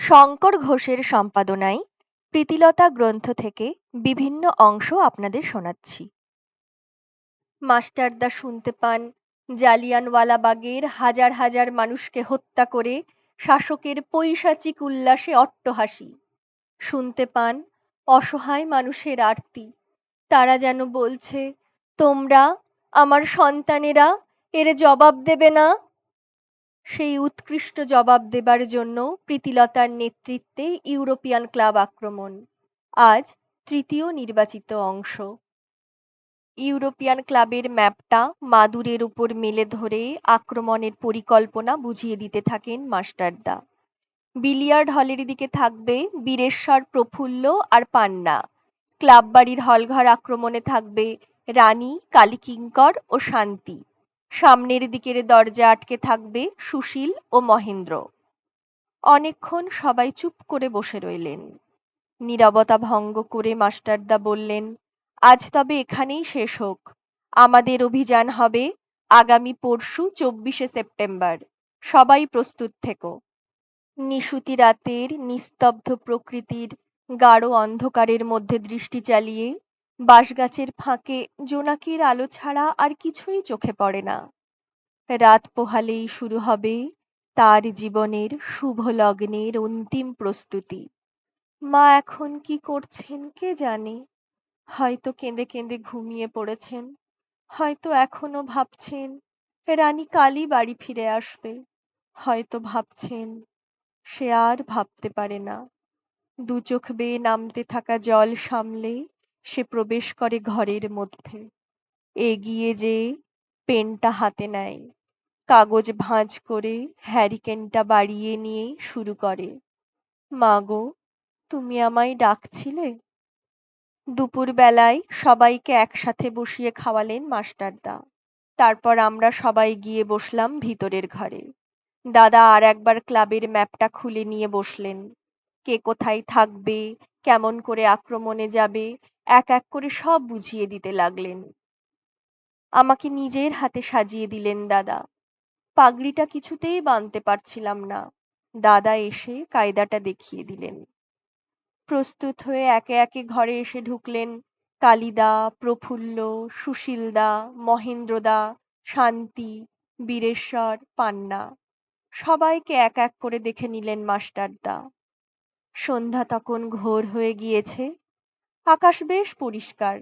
শঙ্কর ঘোষের সম্পাদনায় প্রীতিলতা গ্রন্থ থেকে বিভিন্ন অংশ আপনাদের শোনাচ্ছি। মাস্টারদা শুনতে পান জালিয়ানওয়ালাবাগের হাজার হাজার মানুষকে হত্যা করে শাসকের পৈশাচিক উল্লাসে অট্টহাসি। শুনতে পান, অসহায় মানুষের আরতি। তারা যেন বলছে, তোমরা, আমার সন্তানেরা, এর জবাব দেবে না? সেই উৎকৃষ্ট জবাব দেবার জন্য প্রীতিলতার নেতৃত্বে ইউরোপিয়ান ক্লাব আক্রমণ। আজ তৃতীয় নির্বাচিত অংশ। ইউরোপিয়ান ক্লাবের ম্যাপটা মাদুরের উপর মেলে ধরে আক্রমণের পরিকল্পনা বুঝিয়ে দিতে থাকেন মাস্টারদা। বিলিয়ার্ড হলের দিকে থাকবে বীরেশ্বর প্রফুল্ল আর পান্না। ক্লাব বাড়ির হলঘর আক্রমণে থাকবে রানী কালীকিঙ্কর ও শান্তি। সামনের দিকের দরজা আটকে থাকবে সুশীল ও মহেন্দ্র। অনেকক্ষণ সবাই চুপ করে বসে রইলেন। নীরবতা ভঙ্গ করে মাস্টারদা বললেন, আজ তবে এখানেই শেষ হোক। আমাদের অভিযান হবে আগামী পরশু চব্বিশে সেপ্টেম্বর। সবাই প্রস্তুত থেকো। নিশুতি রাতের নিস্তব্ধ প্রকৃতির গাঢ় অন্ধকারের মধ্যে দৃষ্টি চালিয়ে বাঁশগাছের ফাঁকে জোনাকির আলো ছাড়া আর কিছুই চোখে পড়ে না। রাত পোহালেই শুরু হবে তার জীবনের শুভ লগ্নের অন্তিম প্রস্তুতি। মা এখন কি করছেন কে জানে? হয়তো কেঁদে কেঁদে ঘুমিয়ে পড়েছেন, হয়তো এখনও ভাবছেন রানী কালী বাড়ি ফিরে আসবে, হয়তো ভাবছেন সে আর ভাবতে পারে না। দু চোখ বেয়ে নামতে থাকা জল সামলে সে প্রবেশ করে ঘরের মধ্যে। এগিয়ে যে পেনটা হাতে নেয়। কাগজ ভাঁজ করে হ্যারিকেনটা বাড়িয়ে নিয়ে শুরু করে। মাগো তুমি আমায় ডাকছিলে? দুপুরবেলায় সবাইকে একসাথে বসিয়ে খাওয়ালেন মাস্টারদা। তারপর আমরা সবাই গিয়ে বসলাম ভিতরের ঘরে। দাদা আর একবার ক্লাবের ম্যাপটা খুলে নিয়ে বসলেন। কে কোথায় থাকবে? কেমন করে আক্রমণে যাবে? এক এক করে সব বুঝিয়ে দিতে লাগলেন। আমাকে নিজের হাতে সাজিয়ে দিলেন দাদা। পাগড়িটা কিছুতেই বাঁধতে পারছিলাম না। দাদা এসে কায়দাটা দেখিয়ে দিলেন। প্রস্তুত হয়ে একে একে ঘরে এসে ঢুকলেন। কালিদা, প্রফুল্ল, সুশীলদা, মহেন্দ্রদা, শান্তি, বীরেশ্বর, পান্না সবাইকে এক এক করে দেখে নিলেন মাস্টারদা। সন্ধ্যা তখন ঘোর হয়ে গিয়েছে। আকাশ বেশ পরিষ্কার।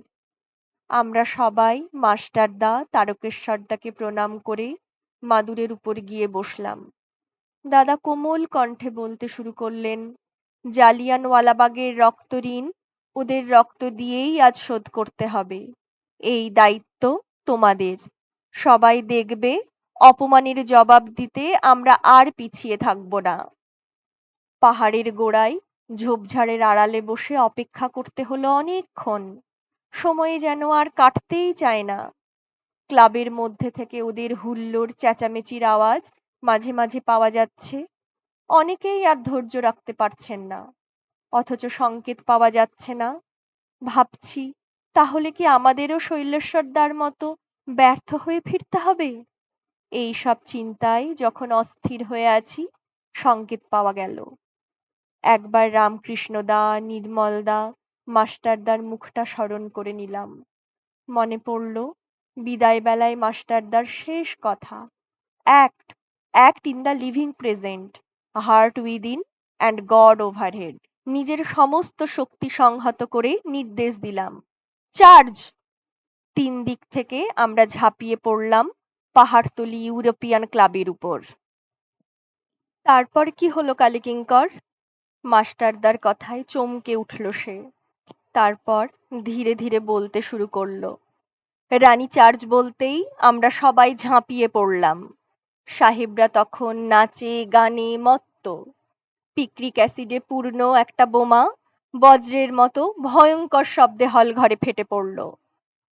আমরা সবাই মাস্টারদা তারকেশ্বরদাকে প্রণাম করে মাদুরের উপর গিয়ে বসলাম। দাদা কোমল কণ্ঠে বলতে শুরু করলেন জালিয়ানওয়ালাবাগের রক্ত ঋণ ওদের রক্ত দিয়েই আজ শোধ করতে হবে। এই দায়িত্ব তোমাদের। সবাই দেখবে, অপমানের জবাব দিতে আমরা আর পিছিয়ে থাকব না। পাহাড়ের গোড়ায় ঝোপঝাড়ের আড়ালে বসে অপেক্ষা করতে হলো অনেকক্ষণ। সময়ে যেন আর কাটতেই চায় না। ক্লাবের মধ্যে থেকে ওদের হুল্লোড়, চেঁচামেচির আওয়াজ মাঝে মাঝে পাওয়া যাচ্ছে। অনেকেই আর ধৈর্য রাখতে পারছেন না। অথচ সংকেত পাওয়া যাচ্ছে না। ভাবছি, তাহলে কি আমাদেরও শৈলেশ্বরদার মতো ব্যর্থ হয়ে ফিরতে হবে? এই সব চিন্তায় যখন অস্থির হয়ে আছি, সংকেত পাওয়া গেল। একবার রামকৃষ্ণদা নির্মলদা মাস্টারদার মুখটা স্মরণ করে নিলাম। মনে পড়ল বিদায় বেলায় মাস্টারদার শেষ কথা। Act act in the living present, heart within and God overhead. নিজের সমস্ত শক্তি সংহত করে নির্দেশ দিলাম। চার্জ! তিন দিক থেকে আমরা ঝাঁপিয়ে পড়লাম পাহাড়তলি ইউরোপিয়ান ক্লাবের উপর। তারপর কি হলো কালীকিঙ্কর মাস্টারদার কথায় চমকে উঠল সে। তারপর ধীরে ধীরে বলতে শুরু করল, রানী চার্জ বলতেই আমরা সবাই ঝাঁপিয়ে পড়লাম। সাহেবরা তখন নাচে, গানে, মত্ত। পিক্রিক অ্যাসিডে পূর্ণ একটা বোমা বজ্রের মতো ভয়ঙ্কর শব্দে হল ঘরে ফেটে পড়ল।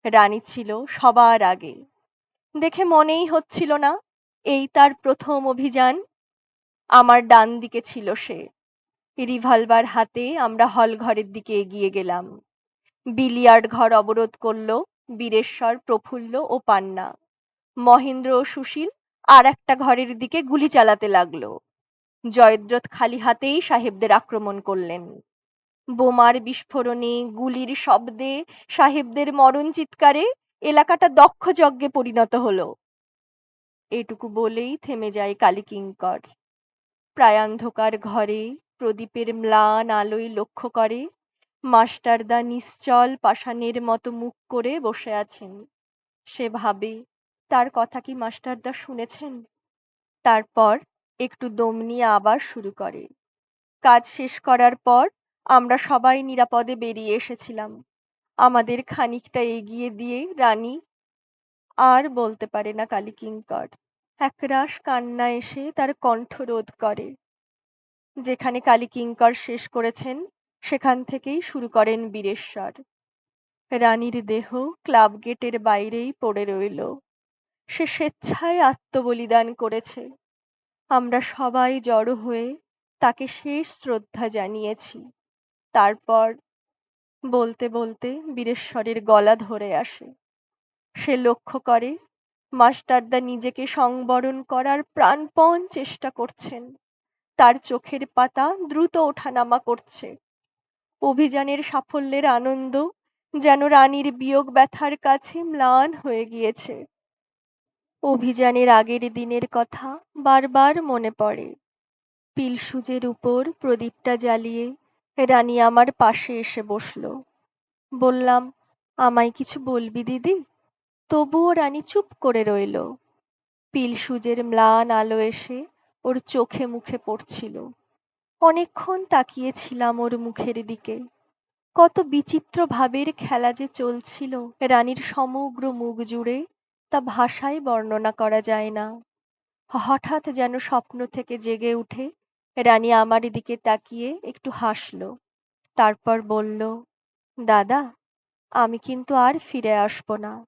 রানী ছিল সবার আগে। দেখে মনেই হচ্ছিল না, এই তার প্রথম অভিযান। আমার ডান দিকে ছিল সে। রিভলভার হাতে আমরা হল ঘরের দিকে এগিয়ে গেলাম। বিলিয়ার্ড ঘর অবরোধ করল, বীরেশ্বর প্রফুল্ল ও পান্না। মহেন্দ্র ও সুশীল আর একটা ঘরের দিকে গুলি চালাতে লাগল। জয়দ্রথ খালি হাতেই সাহেবদের আক্রমণ করলেন। বোমার বিস্ফোরণে গুলির শব্দে সাহেবদের মরণ চিৎকারে এলাকাটা দক্ষ যজ্ঞে পরিণত হলো। এটুকু বলেই থেমে যায় কালী কালীকিঙ্কর প্রায়ান্ধকার ঘরে প্রদীপের ম্লান আলোয় লক্ষ্য করে মাস্টারদা নিশ্চল পাষাণের মতো মুখ করে বসে আছেন। সে ভাবে, তার কথা কি মাস্টারদা শুনেছেন? তারপর একটু দম নিয়ে আবার শুরু করে। কাজ শেষ করার পর আমরা সবাই নিরাপদে বেরিয়ে এসেছিলাম। আমাদের খানিকটা এগিয়ে দিয়ে রানী আর বলতে পারে না কালী কিঙ্কর একরাশ কান্না এসে তার কণ্ঠ রোধ করে। যেখানে কালীকিঙ্কর শেষ করেছেন, সেখান থেকেই শুরু করেন বীরেশ্বর। রানীর দেহ ক্লাব গেটের বাইরেই পড়ে রইল। সে স্বেচ্ছায় আত্মবলিদান করেছে। আমরা সবাই জড়ো হয়ে তাকে শেষ শ্রদ্ধা জানিয়েছি। তারপর বলতে বলতে বীরেশ্বরের গলা ধরে আসে। সে লক্ষ্য করে, মাস্টারদা নিজেকে সংবরণ করার প্রাণপণ চেষ্টা করছেন। তার চোখের পাতা দ্রুত ওঠানামা করছে। অভিযানের সাফল্যের আনন্দ যেন রানীর বিয়োগ ব্যথার কাছে ম্লান হয়ে গিয়েছে। অভিযানের আগের দিনের কথা বারবার মনে পড়ে। পিলসুজের উপর প্রদীপটা জ্বালিয়ে রানী আমার পাশে এসে বসল। বললাম, আমায় কিছু বলবি দিদি? তবুও রানী চুপ করে রইল। পিলসুজের ম্লান আলো এসে ওর চোখে মুখে পড়ছিল। অনেকক্ষণ তাকিয়েছিলাম ওর মুখের দিকে। কত বিচিত্র ভাবের খেলা যে চলছিল, রানীর সমগ্র মুখ জুড়ে তা ভাষায় বর্ণনা করা যায় না। হঠাৎ যেন স্বপ্ন থেকে জেগে উঠে রানী আমার দিকে তাকিয়ে একটু হাসল। তারপর বলল, দাদা, আমি কিন্তু আর ফিরে আসব না।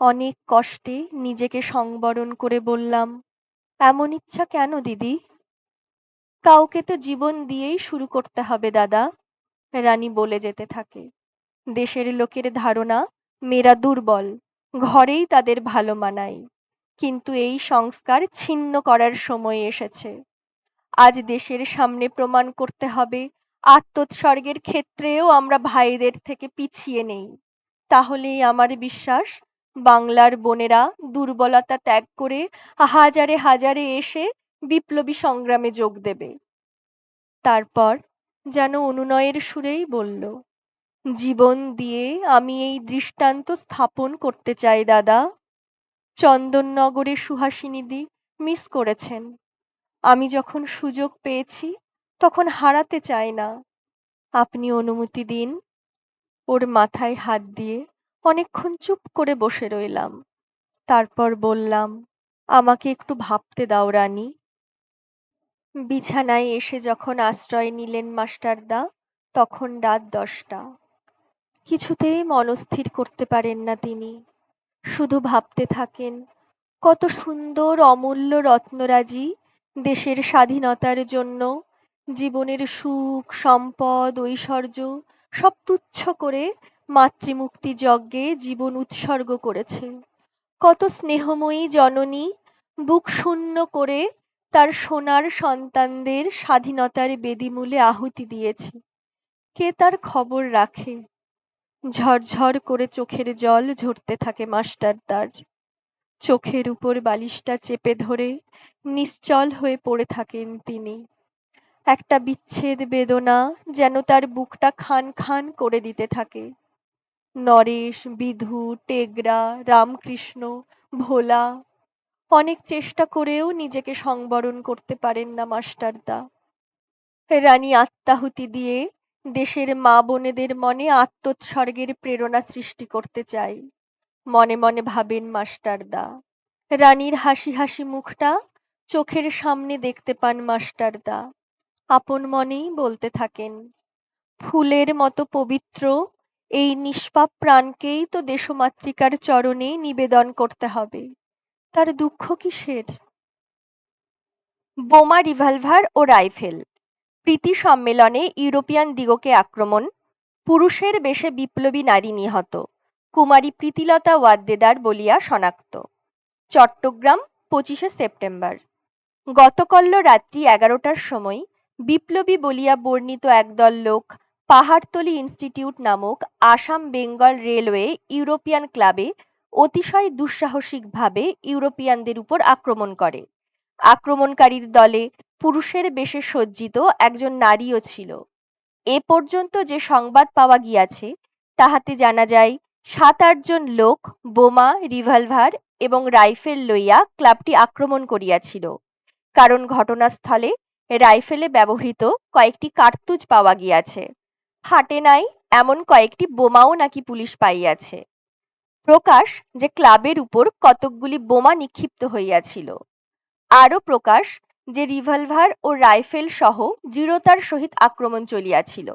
অনেক কষ্টে নিজেকে সংবরণ করে বললাম এমন ইচ্ছা কেন, দিদি? কাউকে তো জীবন দিয়েই শুরু করতে হবে, দাদা। রানী বলে যেতে থাকে। দেশের লোকের ধারণা, মেয়েরা দুর্বল। ঘরেই তাদের ভালো মানায় কিন্তু এই সংস্কার ছিন্ন করার সময় এসেছে। আজ দেশের সামনে প্রমাণ করতে হবে, আত্মোৎসর্গের ক্ষেত্রেও আমরা ভাইদের থেকে পিছিয়ে নেই। তাহলেই আমার বিশ্বাস বাংলার বোনেরা দুর্বলতা ত্যাগ করে হাজারে হাজারে এসে বিপ্লবী সংগ্রামে যোগ দেবে। তারপর যেন অনুনয়ের সুরেই বলল, জীবন দিয়ে আমি এই দৃষ্টান্ত স্থাপন করতে চাই, দাদা। চন্দননগরে সুহাসিনীদি মিস করেছেন। আমি যখন সুযোগ পেয়েছি, তখন হারাতে চাই না। আপনি অনুমতি দিন। ওর মাথায় হাত দিয়ে অনেকক্ষণ চুপ করে বসে রইলাম। তারপর বললাম, আমাকে একটু ভাবতে দাও, রানী। বিছানায় এসে যখন আশ্রয় নিলেন মাস্টারদা তখন রাত দশটা। কিছুতেই মনস্থির করতে পারেন না তিনি। শুধু ভাবতে থাকেন, কত সুন্দর, অমূল্য রত্নরাজি দেশের স্বাধীনতার জন্য জীবনের সুখ, সম্পদ, ঐশ্বর্য সব তুচ্ছ করে মাতৃমুক্তি যজ্ঞে জীবন উৎসর্গ করেছে। কত স্নেহময়ী জননী, বুক শূন্য করে তার সোনার সন্তানদের স্বাধীনতার বেদিমূলে আহুতি দিয়েছে। কে তার খবর রাখে? ঝরঝর করে চোখের জল ঝরতে থাকে মাস্টারদার চোখের উপর বালিশটা চেপে ধরে নিশ্চল হয়ে পড়ে থাকেন তিনি। একটা বিচ্ছেদ বেদনা যেন তার বুকটা খান খান করে দিতে থাকে। নরেশ, বিধু টেগরা রামকৃষ্ণ, ভোলা অনেক চেষ্টা করেও নিজেকে সংবরণ করতে পারেন না মাস্টারদা। রানী আত্মাহুতি দিয়ে দেশের মা বোনেদের মনে আত্মোৎসর্গের প্রেরণা সৃষ্টি করতে চাই, মনে মনে ভাবেন মাস্টারদা। রানীর হাসি হাসি মুখটা চোখের সামনে দেখতে পান মাস্টারদা। আপন মনেই বলতে থাকেন, ফুলের মতো পবিত্র, এই নিষ্পাপ প্রাণকেই তো দেশমাতৃকার চরণে নিবেদন করতে হবে। তার দুঃখ কিসের? বোমা রিভলভার ও রাইফেল, প্রীতি সম্মেলনে ইউরোপিয়ান দিগকে আক্রমণ, পুরুষের বেশে বিপ্লবী নারী নিহত, কুমারী প্রীতিলতা ওয়াদ্দেদার বলিয়া শনাক্ত, চট্টগ্রাম পঁচিশে সেপ্টেম্বর। গতকল্য রাত্রি এগারোটার সময় বিপ্লবী বলিয়া বর্ণিত একদল লোক পাহাড়তলি ইনস্টিটিউট নামক আসাম বেঙ্গল রেলওয়ে ইউরোপিয়ান ক্লাবে অতিশয় দুঃসাহসিকভাবে ইউরোপিয়ানদের উপর আক্রমণ করে। আক্রমণকারীর দলে পুরুষের বেশে সজ্জিত একজন নারীও ছিল। এ পর্যন্ত যে সংবাদ পাওয়া গিয়াছে, তাহাতে জানা যায় সাত আটজন লোক বোমা, রিভলভার এবং রাইফেল লইয়া ক্লাবটি আক্রমণ করিয়াছিল। কারণ ঘটনাস্থলে রাইফেলে ব্যবহৃত কয়েকটি কার্তুজ পাওয়া গিয়াছে। ফাটে নাই এমন কয়েকটি বোমাও নাকি পুলিশ পাইয়াছে। প্রকাশ যে ক্লাবের উপর কতকগুলি বোমা নিক্ষিপ্ত হইয়াছিল। আরও প্রকাশ যে রিভলভার ও রাইফেল সহ দৃঢ়তার সহিত আক্রমণ চলিয়াছিল।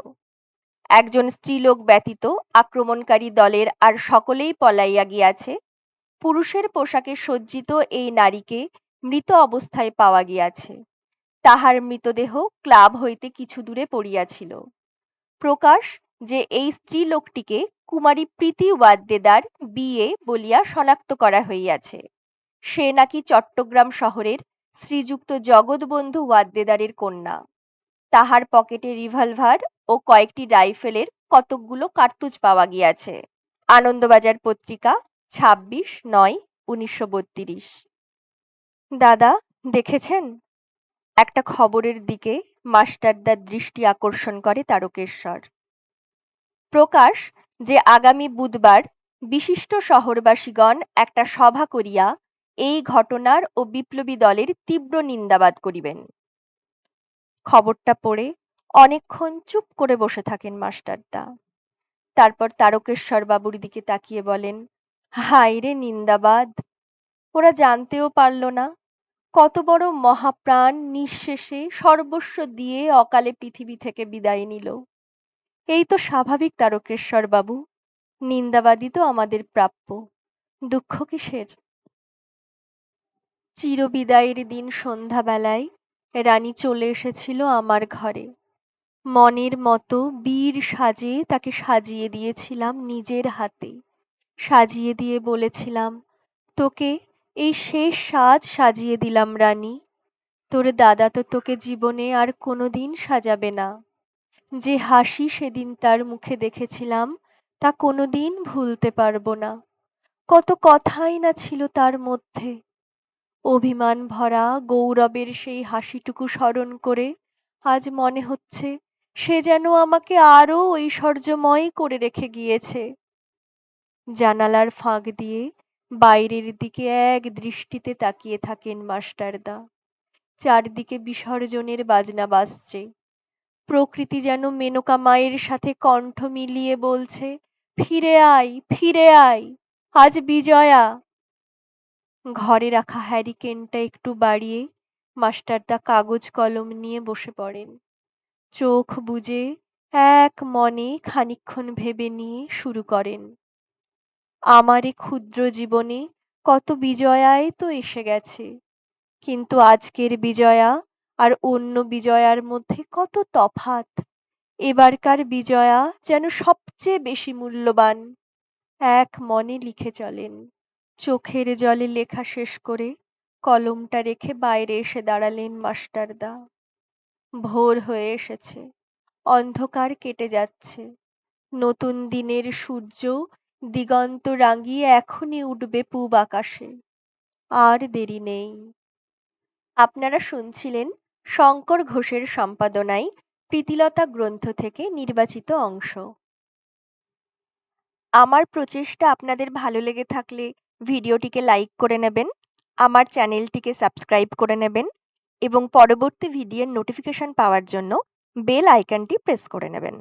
একজন স্ত্রীলোক ব্যতীত আক্রমণকারী দলের আর সকলেই পলাইয়া গিয়াছে। পুরুষের পোশাকে সজ্জিত এই নারীকে মৃত অবস্থায় পাওয়া গিয়াছে। তাহার মৃতদেহ ক্লাব হইতে কিছু দূরে পড়িয়াছিল। প্রকাশ যে এই স্ত্রীলোকটিকে কুমারী প্রীতি ওয়াদ্দেদার বিয়ে বলিয়া শনাক্ত করা হইয়াছে। সে নাকি চট্টগ্রাম শহরের শ্রীযুক্ত জগৎবন্ধু ওয়াদ্দেদারের কন্যা। তাহার পকেটে রিভলভার ও কয়েকটি রাইফেলের কতকগুলো কার্তুজ পাওয়া গিয়াছে। আনন্দবাজার পত্রিকা, ছাব্বিশ নয়, উনিশশো দাদা, দেখেছেন? একটা খবরের দিকে মাস্টারদার দৃষ্টি আকর্ষণ করে তারকেশ্বর। প্রকাশ যে আগামী বুধবার বিশিষ্ট শহরবাসীগণ একটা সভা করিয়া এই ঘটনার ও বিপ্লবী দলের তীব্র নিন্দাবাদ করিবেন। খবরটা পড়ে অনেকক্ষণ চুপ করে বসে থাকেন মাস্টারদা তারপর তারকেশ্বর বাবুর দিকে তাকিয়ে বলেন, হায় রে নিন্দাবাদ! ওরা জানতেও পারল না কত বড় মহাপ্রাণ নিঃশেষে সর্বস্ব দিয়ে অকালে পৃথিবী থেকে বিদায় নিল। এই তো স্বাভাবিক তারকেশ্বর বাবু, নিন্দাবাদী তো আমাদের প্রাপ্য। দুঃখ কিসের? চিরবিদায়ের দিন সন্ধ্যাবেলায় রানী চলে এসেছিল আমার ঘরে। মনের মতো বীর সাজে তাকে সাজিয়ে দিয়েছিলাম নিজের হাতে। সাজিয়ে দিয়ে বলেছিলাম, তোকে এই শেষ সাজ সাজিয়ে দিলাম রানী। তোর দাদা তো তোকে জীবনে আর কোনোদিন সাজাবে না। যে হাসি সেদিন তার মুখে দেখেছিলাম, তা কোনোদিন ভুলতে পারব না। কত কথাই না ছিল তার মধ্যে। অভিমান ভরা গৌরবের সেই হাসিটুকু স্মরণ করে আজ মনে হচ্ছে সে যেন আমাকে আরও ঐশ্বর্যময় করে রেখে গিয়েছে। জানালার ফাঁক দিয়ে বাইরের দিকে এক দৃষ্টিতে তাকিয়ে থাকেন মাস্টারদা। চারদিকে বিসর্জনের বাজনা বাজছে। প্রকৃতি যেন মেনকা মায়ের সাথে কণ্ঠ মিলিয়ে বলছে, ফিরে আয় ফিরে আয়, আজ বিজয়া! ঘরে রাখা হ্যারিকেনটা একটু বাড়িয়ে মাস্টারদা কাগজ কলম নিয়ে বসে পড়েন। চোখ বুজে এক মনে খানিক্ষণ ভেবে নিয়ে শুরু করেন। আমার এ ক্ষুদ্র জীবনে, কত বিজয়াই তো এসে গেছে। কিন্তু আজকের বিজয়া আর অন্য বিজয়ার মধ্যে কত তফাত এবারকার বিজয়া যেন সবচেয়ে বেশি মূল্যবান। এক মনে লিখে চলেন। চোখের জলে লেখা শেষ করে কলমটা রেখে বাইরে এসে দাঁড়ালেন মাস্টারদা। ভোর হয়ে এসেছে। অন্ধকার কেটে যাচ্ছে। নতুন দিনের সূর্য দিগন্ত রাঙিয়ে এখনই উঠবে পূব আকাশে। আর দেরি নেই। আপনারা শুনছিলেন শঙ্কর ঘোষের সম্পাদনায় প্রীতিলতা গ্রন্থ থেকে নির্বাচিত অংশ। আমার প্রচেষ্টা আপনাদের ভালো লেগে থাকলে ভিডিওটিকে লাইক করে নেবেন, আমার চ্যানেলটিকে সাবস্ক্রাইব করে নেবেন এবং পরবর্তী ভিডিওর নোটিফিকেশন পাওয়ার জন্য বেল আইকনটি প্রেস করে নেবেন।